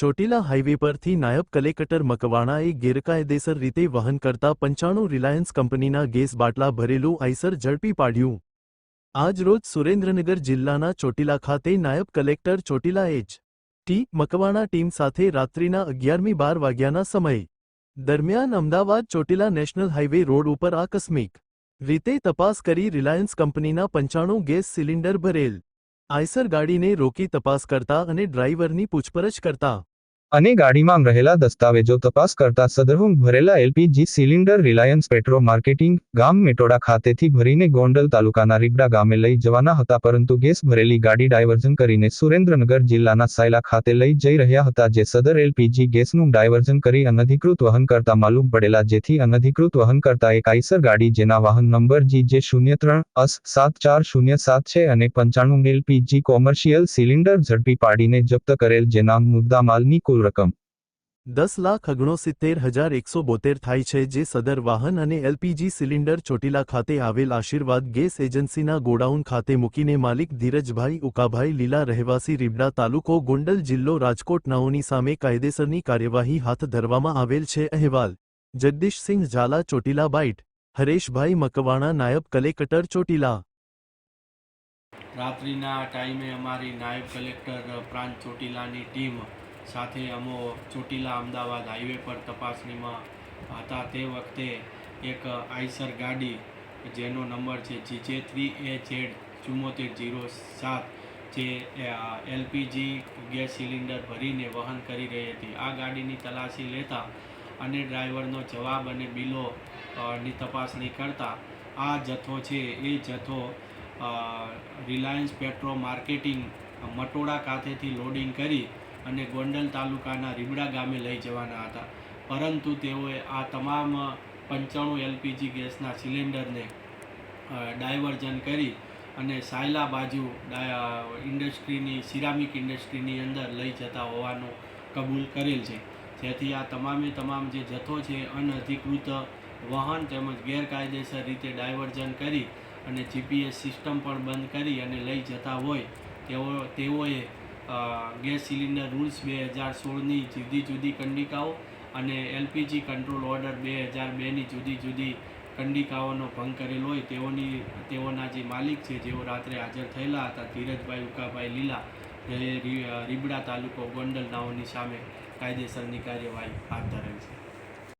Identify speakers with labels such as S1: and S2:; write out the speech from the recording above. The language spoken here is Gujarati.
S1: ચોટીલા હાઇવે પરથી નાયબ કલેક્ટર મકવાણાએ ગેરકાયદેસર રીતે વહન કરતા પંચાણું રિલાયન્સ કંપનીના ગેસ બાટલા ભરેલું આઈસર ઝડપી પાડ્યું. આજરોજ સુરેન્દ્રનગર જિલ્લાના ચોટીલા ખાતે નાયબ collector Chotila H. T. Makwana team સાથે રાત્રિના અગિયારમી બાર વાગ્યાના સમયે. દરમિયાન Ahmedabad Chotila national highway road ઉપર આકસ્મિક રીતે તપાસ કરી રિલાયન્સ કંપનીના પંચાણું ગેસ સિલિન્ડર ભરેલ. આઈસર ગાડીને રોકી તપાસ કરતા અને ડ્રાઈવરની પૂછપરછ કરતા.
S2: અને ગાડીમાં રહેલા દસ્તાવેજો તપાસ કરતા સદરહુમ ભરેલા LPG cylinder Reliance petro marketing ગામ મેટોડા ખાતેથી ભરીને ગોંડલ તાલુકાના રીબડા ગામે લઈ જવાના હતા, પરંતુ ગેસ ભરેલી ગાડી ડાયવર્ઝન કરીને સુરેન્દ્રનગર જિલ્લાના સાયલા ખાતે લઈ જઈ રહ્યા હતા, જે સદર એલપીજી ગેસનું ડાયવર્ઝન કરી અનધિકૃત વહન કરતા માલુમ પડેલા, જેથી અનધિકૃત વહન કરતા એક આઈસર ગાડી જેના વાહન નંબર જી જે શૂન્ય ત્રણ અસ સાત ચાર શૂન્ય સાત છે અને પંચાણું એલપીજી કોમર્શિયલ સિલિન્ડર ઝડપી પાડીને જપ્ત કરેલ, જેના મુદ્દામાલની કુલ રકમ?
S1: દસ લાખ ઓગણસિત્તેર હજાર એકસો બોતેર થાય છે જે સદર વાહન અને એલપીજી સિલિન્ડર ચોટીલા ખાતે આવેલ આશીર્વાદ ગેસ એજન્સીના ગોડાઉન ખાતે મૂકીને માલિક ધીરજભાઈ ઉકાભાઈ લીલા રહેવાસી રીબડા તાલુકો ગોંડલ જિલ્લો રાજકોટ નાઓની સામે કાયદેસરની કાર્યવાહી હાથ ધરવામાં આવેલ છે. અહેવાલ જગદીશસિંહ ઝાલા ચોટીલા બાઇટ હરેશભાઈ મકવાણા નાયબ કલેક્ટર ચોટીલા.
S3: રાત્રિના ટાઈમે અમારી નાયબ કલેક્ટર પ્રાંત ચોટીલાની ટીમ સાથે અમો ચોટીલા અમદાવાદ હાઈવે પર તપાસણીમાં હતા. તે વખતે એક આઈસર ગાડી, જેનો નંબર છે જીજે થ્રી એ ઝેડ ચુમ્મોતેર જીરો સાત, જે એલપીજી ગેસ સિલિન્ડર ભરીને વહન કરી રહી હતી. આ ગાડીની તલાશી લેતા અને ડ્રાઈવરનો જવાબ અને બિલો ની તપાસણી કરતા આ જથ્થો છે એ જથ્થો રિલાયન્સ પેટ્રો માર્કેટિંગ મટોડા ખાતેથી લોડિંગ કરી અને ગોંડલ તાલુકાના રીબડા ગામે લઈ જવાના હતા. પરંતુ તેઓએ આ તમામ પંચાણું એલપીજી ગેસના સિલિન્ડરને ડાયવર્ઝન કરી અને સાયલા બાજુ ઇન્ડસ્ટ્રીની, સિરામિક ઇન્ડસ્ટ્રીની અંદર લઈ જતા હોવાનું કબૂલ કરેલ છે. જેથી આ તમામે તમામ જે જથ્થો છે અનઅધિકૃત વાહન તેમજ ગેરકાયદેસર રીતે ડાયવર્ઝન કરી અને જીપીએસ સિસ્ટમ પણ બંધ કરી અને લઈ જતા હોય, તેઓ, તેઓએ ગેસ સિલિન્ડર રૂલ્સ બે હજાર સોળની જુદી જુદી કંડિકાઓ અને એલપીજી કંટ્રોલ ઓર્ડર બે હજાર બેની જુદી જુદી કંડિકાઓનો ભંગ કરેલો હોય તેઓની, તેઓના જે માલિક છે, જેઓ રાત્રે હાજર થયેલા હતા, ધીરજભાઈ ઉકાભાઈ લીલા રીબડા તાલુકો ગોંડલ નાઓની સામે કાયદેસરની કાર્યવાહી હાથ ધરેલ છે.